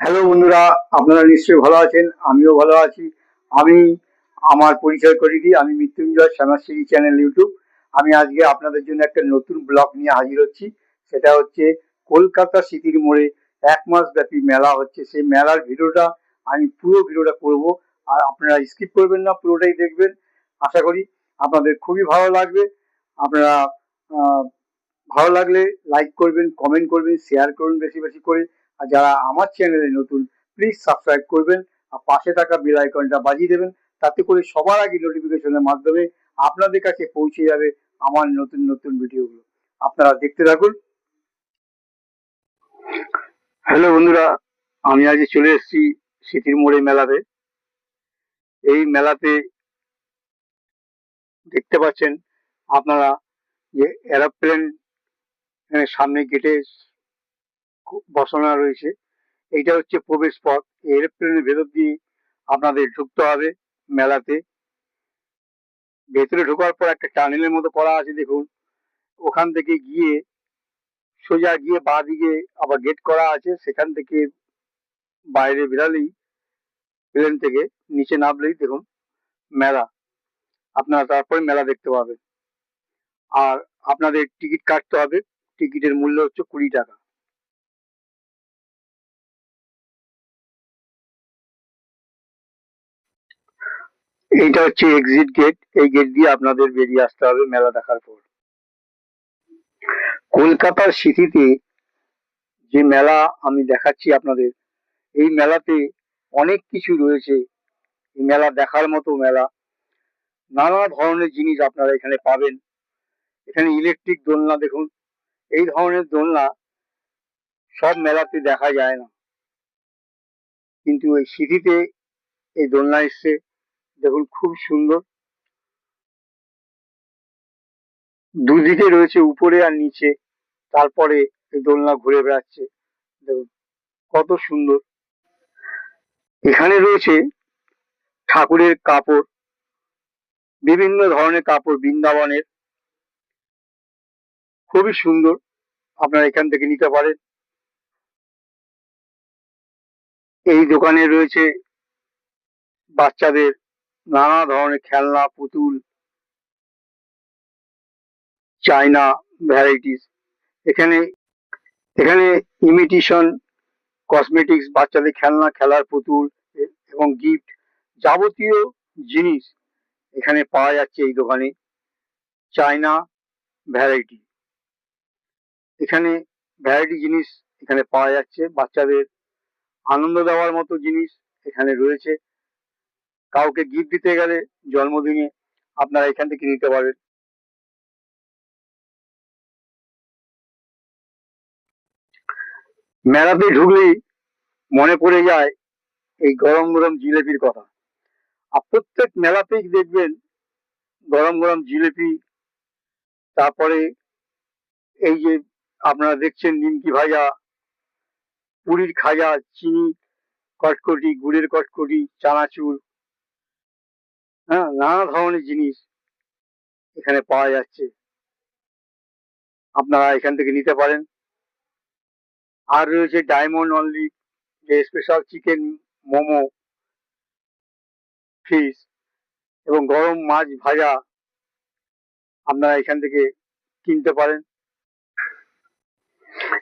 Hello বন্ধুরা, আপনারা নিশ্চয়ই ভালো আছেন, আমিও ভালো আছি। আমি আমার পরিচয় করে দিই, আমি মৃত্যুঞ্জয় শ্যামাশ্রী চ্যানেল ইউটিউব। আমি আজকে আপনাদের জন্য একটা নতুন ব্লগ নিয়ে হাজির হচ্ছি। সেটা হচ্ছে কলকাতা সিটির মোড়ে এক মাস ব্যাপী মেলা হচ্ছে। সেই মেলার ভিডিওটা আমি পুরো ভিডিওটা করব, আর আপনারা স্কিপ করবেন না, পুরোটাই দেখবেন। আশা করি আপনাদের খুবই ভালো লাগবে। আপনারা ভালো লাগলে লাইক করবেন, কমেন্ট করবেন, শেয়ার করবেন বেশি বেশি করে। আর যারা আমার চ্যানেলে নতুন প্লিজ সাবস্ক্রাইব করবেন আর পাশে থাকা বেল আইকনটা বাজিয়ে দেবেন। তাতে করে সবার আগে নোটিফিকেশনের মাধ্যমে আপনাদের কাছে পৌঁছে যাবে আমার নতুন নতুন ভিডিওগুলো আপনারা দেখতে থাকুন। হ্যালো বন্ধুরা, আমি আজ চলে এসেছি স্মৃতির মোড়ে মেলাতে। এই মেলাতে দেখতে পাচ্ছেন আপনারা যে এরোপ্লেন সামনে গেটে বসানো রয়েছে। এইটা হচ্ছে প্রবেশ পথ। এরোপ্লেনের ভেতর দিয়ে আপনাদের ঢুকতে হবে মেলাতে। ভেতরে ঢোকার পর একটা টানেলের মতো করা আছে, দেখুন। ওখান থেকে গিয়ে সোজা গিয়ে বাঁ দিকে আবার গেট করা আছে। সেখান থেকে বাইরে বেরালেই প্লেন থেকে নিচে নামলেই দেখুন মেলা। আপনারা তারপরে মেলা দেখতে পাবেন। আর আপনাদের টিকিট কাটতে হবে। টিকিটের মূল্য হচ্ছে কুড়ি টাকা। এইটা হচ্ছে এক্সিট গেট এই গেট দিয়ে আপনাদের বেরিয়ে আসতে হবে মেলা দেখার পর। কলকাতার সিটিতে যে মেলা আমি দেখাচ্ছি আপনাদের, এই মেলাতে অনেক কিছু রয়েছে। এই মেলা দেখার মতো মেলা। নানা ধরনের জিনিস আপনারা এখানে পাবেন। এখানে ইলেকট্রিক দোলনা দেখুন। এই ধরনের দোলনা সব মেলাতে দেখা যায় না। কিন্তু এই সিটিতে এই দোলনা এসছে। দেখুন, খুব সুন্দর। দুদিকে রয়েছে উপরে আর নিচে। তারপরে দোলনা ঘুরে বেড়াচ্ছে। দেখুন, কত সুন্দর। এখানে রয়েছে ঠাকুরের কাপড়। বিভিন্ন ধরনের কাপড় বৃন্দাবনের। খুবই সুন্দর। আপনারা এখান থেকে নিতে পারেন। এই দোকানে রয়েছে বাচ্চাদের নানা ধরনের খেলনা, পুতুল চায়না ভ্যারাইটিস এখানে এখানে ইমিটেশন কসমেটিক্স বাচ্চাদের খেলনা, খেলার পুতুল এবং গিফট যাবতীয় জিনিস এখানে পাওয়া যাচ্ছে এই দোকানে। চায়না ভ্যারাইটি এখানে ভ্যারাইটি জিনিস এখানে পাওয়া যাচ্ছে। বাচ্চাদের আনন্দ দেওয়ার মতো জিনিস এখানে রয়েছে। কাউকে গিফট দিতে গেলে জন্মদিনে আপনারা এখান থেকে নিতে পারবেন। মেলাতে ঢুকলেই মনে পড়ে যায় এই গরম গরম জিলেপির কথা। আর প্রত্যেক মেলাতেই দেখবেন গরম গরম জিলেপি, তারপরে এই যে আপনারা দেখছেন নিমকি ভাজা, পুরীর খাজা, চিনি কটকটি, গুড়ের কটকটি, চানাচুর হ্যাঁ নানা ধরনের জিনিস এখানে পাওয়া যাচ্ছে। আপনারা এখান থেকে নিতে পারেন। আর রয়েছে ডায়মন্ড অনলি যে স্পেশাল চিকেন মোমো ফিশ এবং গরম মাছ ভাজা আপনারা এখান থেকে কিনতে পারেন।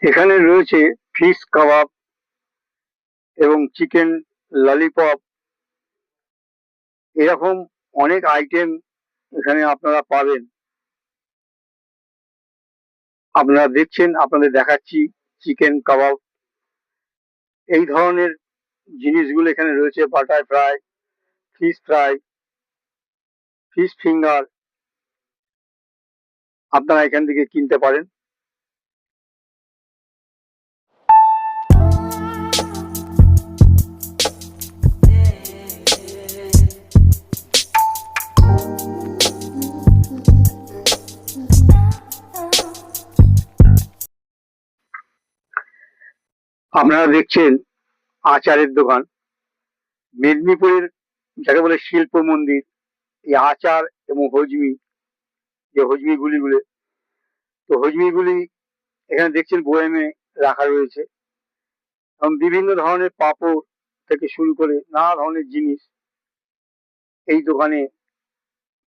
এখানে রয়েছে ফিশ কাবাব এবং চিকেন ললিপপ এরকম অনেক আইটেম এখানে আপনারা পাবেন। আপনারা দেখছেন, আপনাদের দেখাচ্ছি চিকেন কাবাব এই ধরনের জিনিসগুলো এখানে রয়েছে butter fry fish fry fish finger আপনারা এখান থেকে কিনতে পারেন। আপনারা দেখছেন আচারের দোকান। মেদিনীপুরের যাকে বলে শিল্প মন্দির, এই আচার এবং হজমি, যে হজমি গুলিগুলো তো হজমি গুলি এখানে দেখছেন বয়ামে রাখা রয়েছে। এবং বিভিন্ন ধরনের পাঁপড় থেকে শুরু করে নানা ধরনের জিনিস এই দোকানে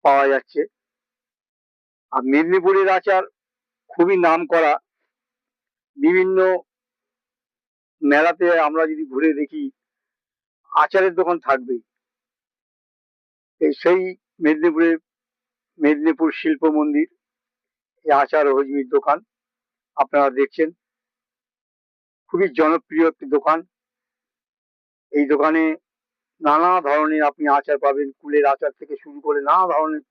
পাওয়া যাচ্ছে। আর মেদিনীপুরের আচার খুবই নাম করা বিভিন্ন মেলাতে আমরা যদি ঘুরে দেখি, আচারের দোকান থাকবেই। সেই মেদিনীপুরে, মেদিনীপুর শিল্প মন্দির, এই আচার হজমির দোকান, আপনারা দেখছেন। খুবই জনপ্রিয় একটি দোকান। এই দোকানে নানা ধরনের আপনি আচার পাবেন, কুলের আচার থেকে শুরু করে নানা ধরনের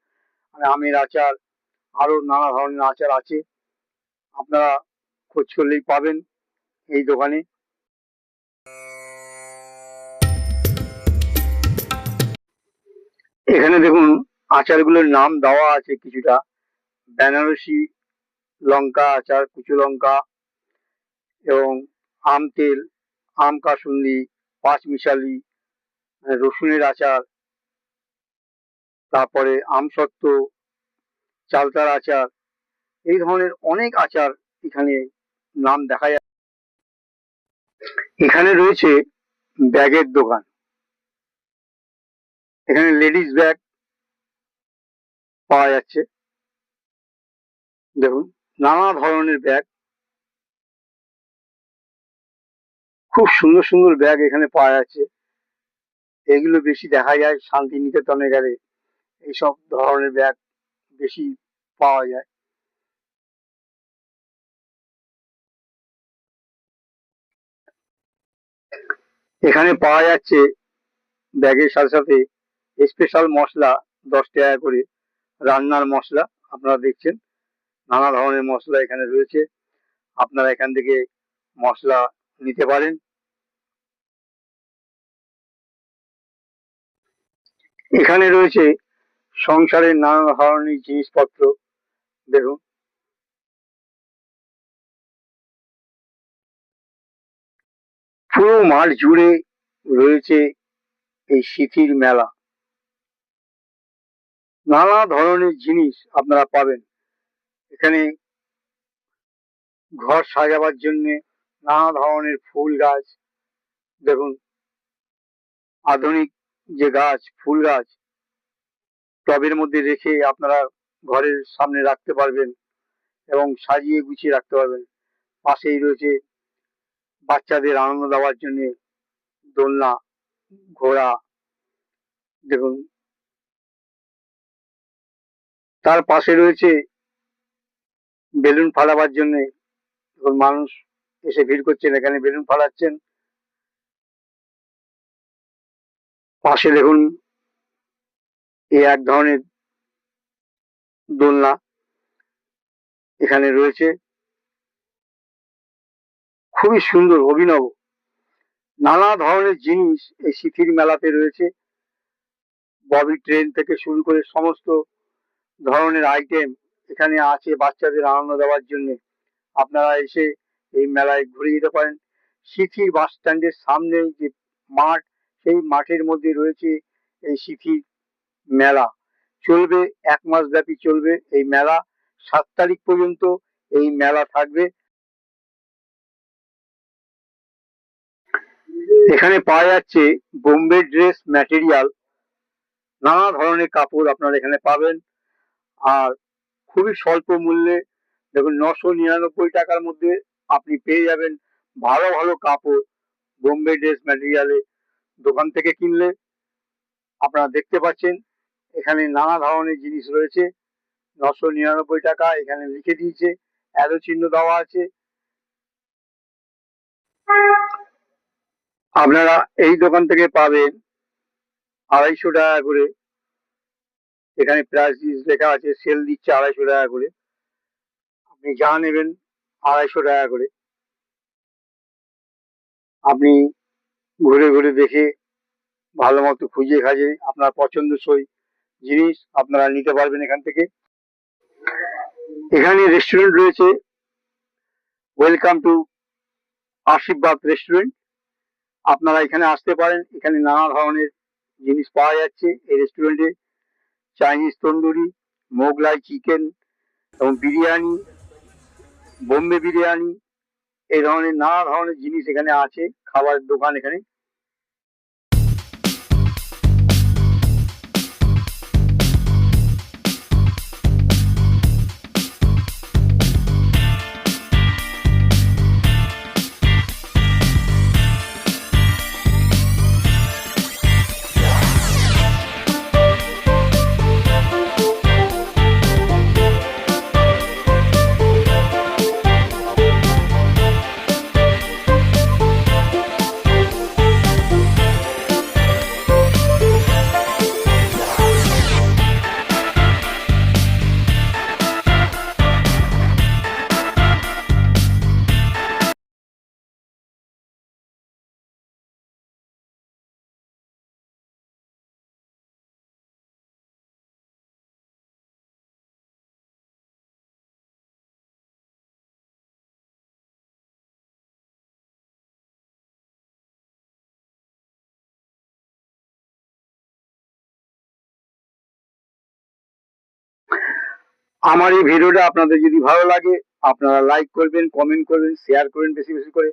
মানে আমের আচার আরও নানা ধরনের আচার আছে। আপনারা খোঁজ করলেই পাবেন এই দোকানে। এখানে দেখুন আচারগুলোর নাম দেওয়া আছে কিছুটা। বেনারসি লঙ্কা আচার কুচু লঙ্কা এবং আম তেল আম কাসুন্দি পাঁচমিশালি আহ, রসুনের আচার তারপরে আমসত্ত্ব চালতার আচার এই ধরনের অনেক আচার এখানে নাম দেখা যায়। এখানে রয়েছে ব্যাগের দোকান। এখানে লেডিস ব্যাগ পাওয়া যাচ্ছে। দেখুন, নানা ধরনের ব্যাগ। খুব সুন্দর সুন্দর ব্যাগ এখানে পাওয়া যাচ্ছে। এগুলো বেশি দেখা যায় শান্তিনিকেতনে গেলে এইসব ধরনের ব্যাগ বেশি পাওয়া যায়। এখানে পাওয়া যাচ্ছে ব্যাগের সাথে সাথে স্পেশাল মশলা, দশ টাকা করে রান্নার মশলা আপনারা দেখছেন। নানা ধরনের মশলা এখানে রয়েছে। আপনারা এখান থেকে মশলা নিতে পারেন। এখানে রয়েছে সংসারের নানা ধরনের জিনিসপত্র। দেখুন। পুরো মাঠ জুড়ে রয়েছে এই শীতির মেলা। নানা ধরনের জিনিস আপনারা পাবেন। এখানে ঘর সাজাবার জন্য নানা ধরনের ফুল গাছ, দেখুন, আধুনিক যে গাছ, ফুল গাছ, টবের মধ্যে রেখে আপনারা ঘরের সামনে রাখতে পারবেন এবং সাজিয়ে গুছিয়ে রাখতে পারবেন। পাশেই রয়েছে বাচ্চাদের আনন্দ দেওয়ার জন্য দোলনা, ঘোড়া, দেখুন তার পাশে রয়েছে বেলুন ফালাবার জন্য এখন মানুষ এসে ভিড় করছেন, এখানে বেলুন ফালাচ্ছেন। পাশে দেখুন এ এক ধরনের দোলনা এখানে রয়েছে। খুবই সুন্দর, অভিনব। নানা ধরনের জিনিস এই শীতির মেলাতে রয়েছে। ববি ট্রেন থেকে শুরু করে সমস্ত ধরনের আইটেম এখানে আছে বাচ্চাদের আনন্দ দেওয়ার জন্য। আপনারা এসে এই মেলায় ঘুরে যেতে পারেন। সিথির বাস স্ট্যান্ডের সামনে যে মাঠ, সেই মাঠের মধ্যে রয়েছে এই সিথির মেলা। চলবে, এক মাস ব্যাপী চলবে এই মেলা। সাত তারিখ পর্যন্ত এই মেলা থাকবে। এখানে পাওয়া যাচ্ছে বোম্বে ড্রেস ম্যাটেরিয়াল। নানা ধরনের কাপড় আপনারা এখানে পাবেন। আর খুবই স্বল্প মূল্যে দেখুন নশো নিরানব্বই টাকার মধ্যে আপনি পেয়ে যাবেন ভালো ভালো কাপড়, বোম্বে ড্রেস ম্যাটেরিয়ালে দোকান থেকে কিনলে আপনারা দেখতে পাচ্ছেন এখানে নানা ধরনের জিনিস রয়েছে। নশো নিরানব্বই টাকা এখানে লিখে দিয়েছে, অ্যারো চিহ্ন দেওয়া আছে। আপনারা এই দোকান থেকে পাবেন আড়াইশো টাকা করে এখানে প্রাইস লেখা আছে সেল দিচ্ছে আড়াইশো টাকা করে। আপনি যা নেবেন আড়াইশো টাকা করে। আপনি ঘুরে ঘুরে দেখে ভালো মতো খুঁজে খাজে আপনার পছন্দসই জিনিস আপনারা নিতে পারবেন এখান থেকে। এখানে রেস্টুরেন্ট রয়েছে। ওয়েলকাম টু আশীর্বাদ রেস্টুরেন্ট আপনারা এখানে আসতে পারেন। এখানে নানা ধরনের জিনিস পাওয়া যাচ্ছে এই রেস্টুরেন্টে চাইনিজ তন্দুরি, মোগলাই চিকেন এবং বিরিয়ানি, বোম্বে বিরিয়ানি, এই ধরনের নানা ধরনের জিনিস এখানে আছে, খাবারের দোকান এখানে। আমার এই ভিডিওটা আপনাদের যদি ভালো লাগে, আপনারা লাইক করবেন কমেন্ট করবেন শেয়ার করবেন বেশি বেশি করে।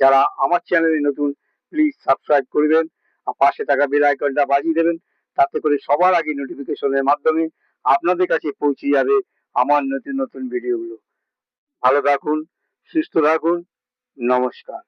যারা আমার চ্যানেলে নতুন প্লিজ সাবস্ক্রাইব করবেন আর পাশে থাকা বেল আইকনটা বাজিয়ে দেবেন, তাতে করে সবার আগে নোটিফিকেশনের মাধ্যমে আপনাদের কাছে পৌঁছে যাবে আমার নতুন নতুন ভিডিওগুলো ভালো থাকুন, সুস্থ থাকুন, নমস্কার।